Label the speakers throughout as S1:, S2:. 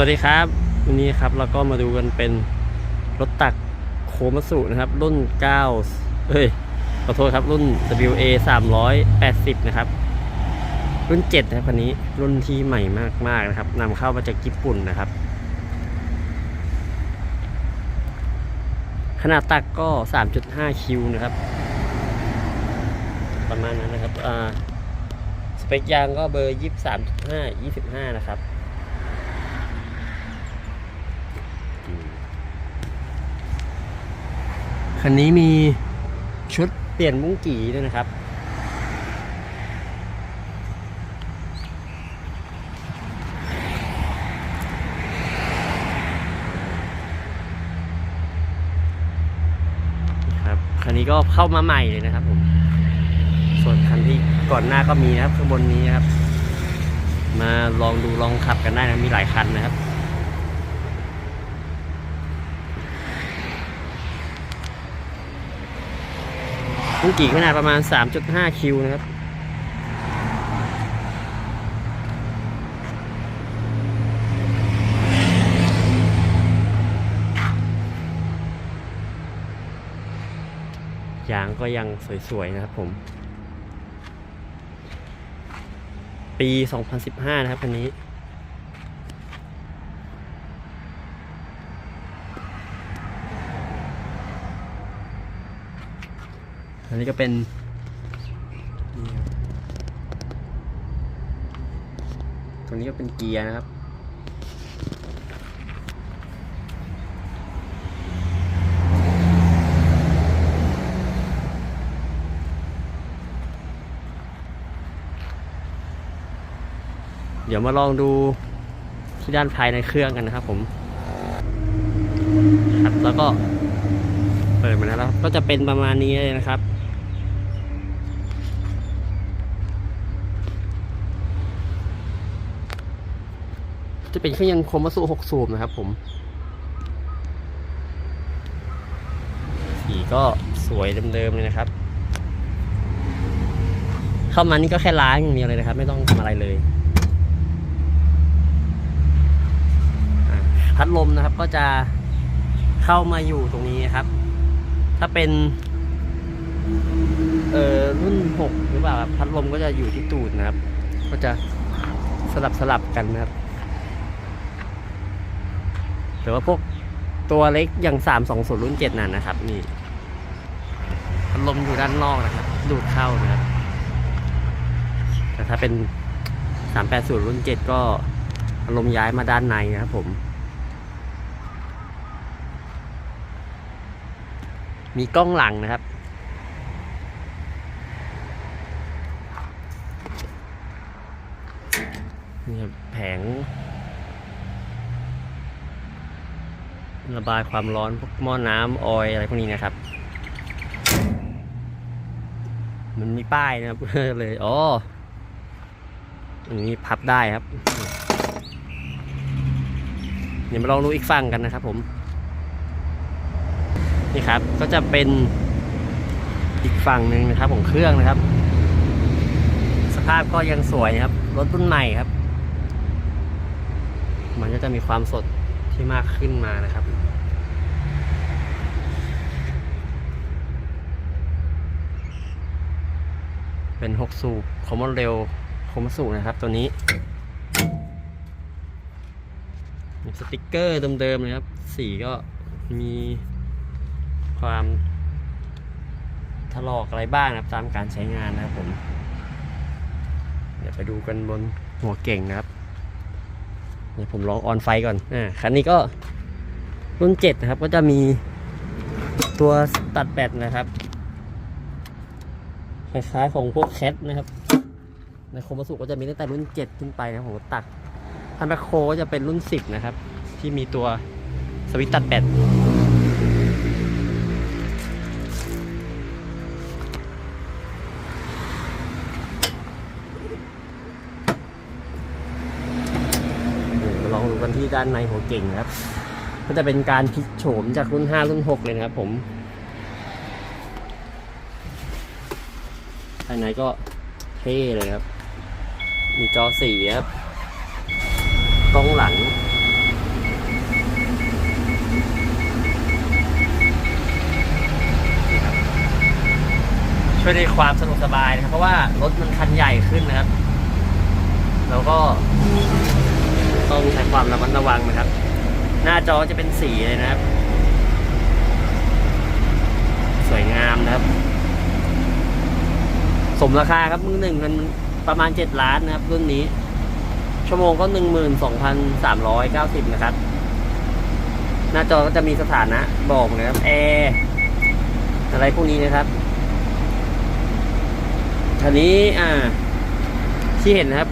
S1: วัสดีครับ วันนี้ครับเราก็มาดูกันเป็นรถตักโคมัสุนะครับ รุ่น 9 เอ้ยขอโทษครับรุ่น WA 380 นะครับ รุ่น 7 นะครับคันนี้รุ่นที่ใหม่มากๆนะครับนำเข้ามาจากญี่ปุ่นนะครับ ขนาดตักก็ 3.5 คิวนะครับ ประมาณนั้นนะครับอ่าสเปคยางก็เบอร์ 23.5 25 นะครับ คันนี้มีชุดเปลี่ยนมุ้งกี่ด้วยนะครับ ครับ คันนี้ก็เข้ามาใหม่เลยนะครับผม ส่วนคันที่ก่อนหน้าก็มีนะครับข้างบนนี้นะครับ มาลองดูลองขับกันได้นะมีหลายคันนะครับ มุ้งกี่ขนาดประมาณ 3.5 คิวนะครับ ยางก็ยังสวย ๆ นะครับผม ปี 2015 นะครับคันนี้ นนี้ก็เป็นตรงนี้ก็เป็นเกียร์นะครับ เดี๋ยวมาลองดูที่ด้านภายในเครื่องกันนะครับผมครับแล้วก็เปิดมาแล้วก็จะเป็นประมาณนี้เลยนะครับ จะเป็นเครื่องยนต์โคมาสุ6สูบนะครับผม สีก็สวยเดิมๆเลยนะครับ เข้ามานี่ก็แค่ล้างอย่างเดียวเลยนะครับ ไม่ต้องทำอะไรเลยพัดลมนะครับก็จะเข้ามาอยู่ตรงนี้ครับ ถ้าเป็นเอ่อรุ่นหกหรือเปล่าพัดลมก็จะอยู่ที่ตูดนะครับ ก็จะสลับสลับกันนะครับ แต่ว่าพวกตัวเล็กอย่างสามสองศูนรุ่นเจ็ดนั่นนะครับ นี่พัดลมอยู่ด้านนอกนะครับ ดูดเข้านะครับ แต่ถ้าเป็นสามแปดศูนรุ่นเจ็ดก็พัดลมย้ายมาด้านในนะครับผม มีกล้องหลังนะครับนี่ครับแผง ระบายความร้อนพวกหม้อน้ำออยอะไรพวกนี้นะครับ มันมีป้ายนะครับ เลยอ๋ออันนี้พับได้ครับเดี๋ยวมาลองดูอีกฝั่งกันนะครับ ผม นี่ครับ ก็จะเป็นอีกฝั่งหนึ่งนะครับของเครื่องนะครับ สภาพก็ยังสวยนะครับ รถรุ่นใหม่ครับ มันก็จะมีความสด ที่มากขึ้นมานะครับเป็นหกสูบคอมมอนเร็วคอมมอนสูบนะครับ ตัวนี้มีสติกเกอร์เดิมๆเลยครับ สีก็มีความถลอกอะไรบ้างนะครับ ตามการใช้งานนะครับผม เดี๋ยวไปดูกันบนหัวเก่งนะครับ นี่ยผมลองออนไฟก่อนอ่าคันนี้ก็รุ่นเจ็ดนะครับก็จะมีตัวตัดแบตนะครับคล้ายๆของพวกแคทนะครับ ในโคมาสุก็จะมีตั้งแต่รุ่นเจ็ดขึ้นไปนะผมตัดพันแบคโคก็จะเป็นรุ่นสิบนะครับ ที่มีตัวสวิตตัดแบต่ด้านในหัวเก่งครับ ก็จะเป็นการพลิกโฉมจากรุ่น 5 รุ่น 6 เลยนะครับผมภายในก็เท่เลยครับ มีจอสีครับกล้องหลังช่วยในความสะดวกสบายนะครับ เพราะว่ารถมันคันใหญ่ขึ้นนะครับ แล้วก็ ต้องใช้ความระมัดระวังนะครับ หน้าจอจะเป็นสีเลยนะครับ สวยงามนะครับ สมราคาครับมือหนึ่งมันประมาณเจ็ดล้านนะครับ รุ่นนี้ ชั่วโมงก็หนึ่งหมื่นสองพันสามร้อยเก้าสิบนะครับ หน้าจอก็จะมีสถานะบอกนะครับแอร์อะไรพวกนี้นะครับทีนี้อ่าที่เห็นนะครับ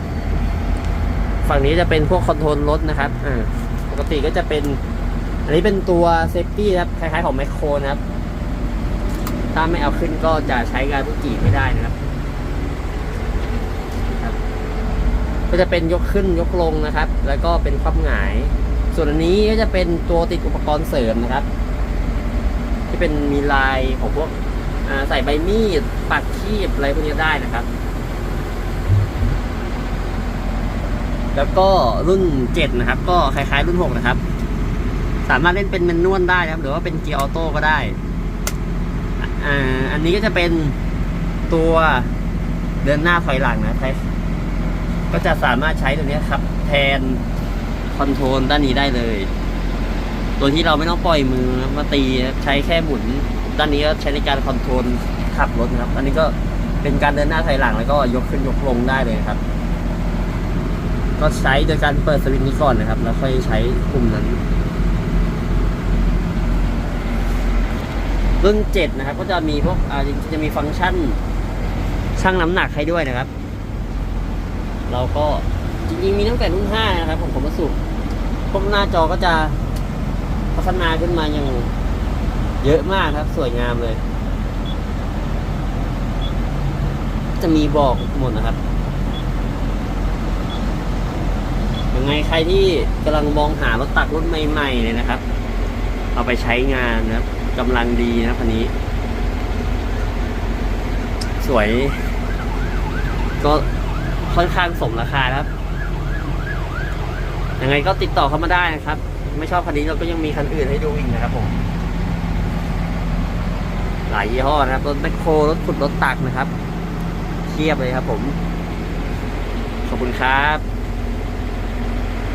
S1: ฝั่งนี้จะเป็นพวกคอนโทรลรถนะครับอ่าปกติก็จะเป็น อันนี้เป็นตัวเซฟตี้ครับคล้ายๆของแมคโครนะครับ ถ้าไม่เอาขึ้นก็จะใช้งานพุจีไม่ได้นะครับ ก็จะเป็นยกขึ้นยกลงนะครับ แล้วก็เป็นคว่ำหงาย ส่วนอันนี้ก็จะเป็นตัวติดอุปกรณ์เสริมนะครับ ที่เป็นมีลายของพวกอ่าใส่ใบมีดปักคีบอะไรพวกนี้ได้นะครับ แล้วก็รุ่นเจ็ดนะครับ ก็คล้ายๆรุ่นหกนะครับ สามารถเล่นเป็นแมนนวลได้นะครับ หรือว่าเป็นเกียร์ออโต้ก็ได้อ่าอันนี้ก็จะเป็นตัวเดินหน้าถอยหลังนะใช้ก็จะสามารถใช้ตัวนี้ครับ แทนคอนโทรลด้านนี้ได้เลยโดยที่เราไม่ต้องปล่อยมือมาตีใช้แค่หมุน ด้านนี้ก็ใช้ในการคอนโทรลขับรถนะครับ อันนี้ก็เป็นการเดินหน้าถอยหลังแล้วก็ยกขึ้นยกลงได้เลยครับ ก็ใช้โดยการเปิดสวิตช์นี้ก่อนนะครับ แล้วค่อยใช้ปุ่มนั้น รุ่นเจ็ดนะครับ ก็จะมีพวกอ่าจริงๆจะมีฟังก์ชันชั่งน้ำหนักให้ด้วยนะครับ เราก็จริงๆมีตั้งแต่รุ่นห้านะครับผมผมมาสุพวกหน้าจอก็จะพัฒนาขึ้นมาอย่างเยอะมากครับ สวยงามเลย จะมีบอกหมดนะครับ ยัง ไงใครที่กำลังมองหารถตักรุ่นใหม่ๆเลยนะครับ เอาไปใช้งานนะครับกำลังดีนะคันนี้ สวย ก็ค่อนข้างสมราคาครับยังไงก็ติดต่อเข้ามาได้นะครับ ไม่ชอบคันนี้เราก็ยังมีคันอื่นให้ดูอีกนะครับผม หลายยี่ห้อนะครับรถแมคโครรถขุดรถตักนะครับเทียบเลยครับผม ขอบคุณครับ